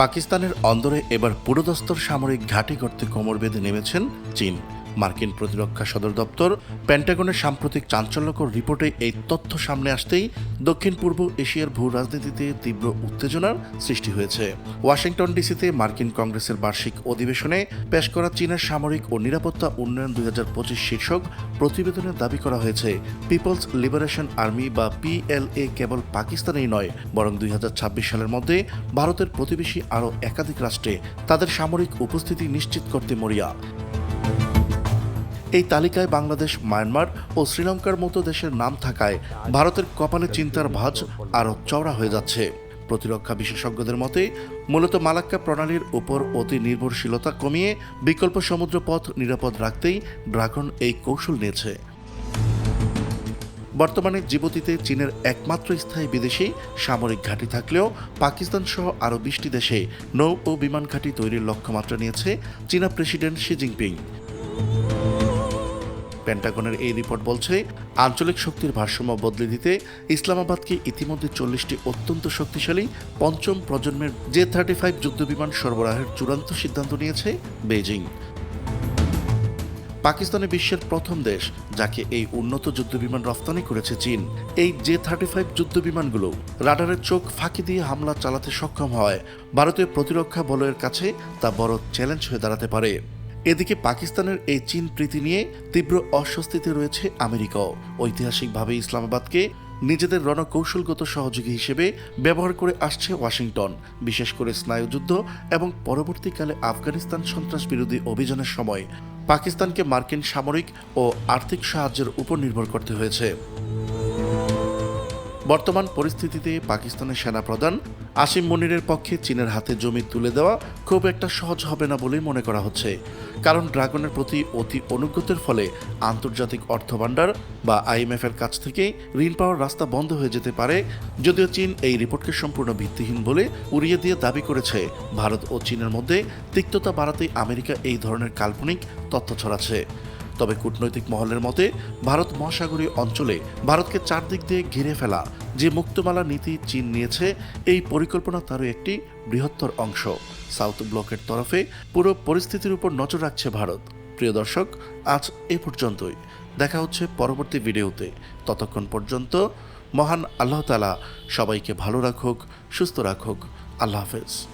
পাকিস্তানের অন্দরে এবার পুরোদস্তর সামরিক ঘাঁটি করতে কোমর বেঁধে নেমেছেন চীন। মার্কিন প্রতিরক্ষা সদর দপ্তর প্যান্টাগনের সাম্প্রতিক চাঞ্চল্যকর রিপোর্টে এই তথ্য সামনে আসতেই দক্ষিণ পূর্ব এশিয়ার ভূ রাজনীতিতে তীব্র উত্তেজনার সৃষ্টি হয়েছে। ওয়াশিংটন ডিসিতে মার্কিন কংগ্রেসের বার্ষিক অধিবেশনে পেশ করা চীনের সামরিক ও নিরাপত্তা উন্নয়ন দুই হাজার পঁচিশ শীর্ষক প্রতিবেদনে দাবি করা হয়েছে, পিপলস লিবারেশন আর্মি বা পিএলএ কেবল পাকিস্তানেই নয়, বরং দুই হাজার ছাব্বিশ সালের মধ্যে ভারতের প্রতিবেশী আরও একাধিক রাষ্ট্রে তাদের সামরিক উপস্থিতি নিশ্চিত করতে মরিয়া। এই তালিকায় বাংলাদেশ, মায়ানমার ও শ্রীলঙ্কার মতো দেশের নাম থাকায় ভারতের কপালে চিন্তার ভাঁজ আরও চওড়া হয়ে যাচ্ছে। প্রতিরক্ষা বিশেষজ্ঞদের মতে, মূলত মালাক্কা প্রণালীর উপর অতি নির্ভরশীলতা কমিয়ে বিকল্প সমুদ্রপথ নিরাপদ রাখতেই ড্রাগন এই কৌশল নিয়েছে। বর্তমানে জিবুতিতে চীনের একমাত্র স্থায়ী বিদেশি সামরিক ঘাঁটি থাকলেও পাকিস্তান সহ আরও বিশটি দেশে নৌ ও বিমান ঘাঁটি তৈরির লক্ষ্যমাত্রা নিয়েছে চীনা প্রেসিডেন্ট শি জিনপিং। পেন্টাগনের এই রিপোর্ট বলছে, আঞ্চলিক শক্তির ভারসাম্য বদলে দিতে ইসলামাবাদকে ইতিমধ্যে চল্লিশটি অত্যন্ত শক্তিশালী পঞ্চম প্রজন্মের জে থার্টি ফাইভ যুদ্ধবিমান সরবরাহের চূড়ান্ত সিদ্ধান্ত নিয়েছে বেইজিং। পাকিস্তানে বিশ্বের প্রথম দেশ, যাকে এই উন্নত যুদ্ধবিমান রফতানি করেছে চীন। এই জে থার্টি ফাইভ যুদ্ধবিমানগুলো রাডারের চোখ ফাঁকি দিয়ে হামলা চালাতে সক্ষম হয়। ভারতীয় প্রতিরক্ষা বলয়ের কাছে তা বড় চ্যালেঞ্জ হয়ে দাঁড়াতে পারে। এদিকে পাকিস্তানের এই চীন প্রীতি নিয়ে তীব্র অস্বস্তিতে রয়েছে আমেরিকাও। ঐতিহাসিকভাবে ইসলামাবাদকে নিজেদের রণকৌশলগত সহযোগী হিসেবে ব্যবহার করে আসছে ওয়াশিংটন, বিশেষ করে স্নায়ুযুদ্ধ এবং পরবর্তীকালে আফগানিস্তান সন্ত্রাস বিরোধী অভিযানের সময়। পাকিস্তানকে মার্কিন সামরিক ও আর্থিক সাহায্যের উপর নির্ভর করতে হয়েছে। বর্তমান পরিস্থিতিতে পাকিস্তানের সেনাপ্রধান আসিম মনিরের পক্ষে চীনের হাতে জমি তুলে দেওয়া খুব একটা সহজ হবে না বলেই মনে করা হচ্ছে। কারণ ড্রাগনের প্রতি অতি অনুগ্রতের ফলে আন্তর্জাতিক অর্থভাণ্ডার বা আইএমএফ এর কাছ থেকে ঋণ পাওয়ার রাস্তা বন্ধ হয়ে যেতে পারে, যদিও চীন এই রিপোর্টকে সম্পূর্ণ ভিত্তিহীন বলে উড়িয়ে দিয়ে দাবি করেছে। ভারত ও চীনের মধ্যে তিক্ততা বাড়াতেই আমেরিকা এই ধরনের কাল্পনিক তথ্য ছড়াচ্ছে। তবে কূটনৈতিক মহলের মতে, ভারত মহাসাগরীয় অঞ্চলে ভারতকে চারদিক দিয়ে ঘিরে ফেলা যে মুক্তমালা নীতি চীন নিয়েছে, এই পরিকল্পনা তারও একটি বৃহত্তর অংশ। সাউথ ব্লকের তরফে পুরো পরিস্থিতির উপর নজর রাখছে ভারত। প্রিয় দর্শক, আজ এ পর্যন্তই। দেখা হচ্ছে পরবর্তী ভিডিওতে। ততক্ষণ পর্যন্ত মহান আল্লাহ তালা সবাইকে ভালো রাখুক, সুস্থ রাখুক। আল্লাহ হাফেজ।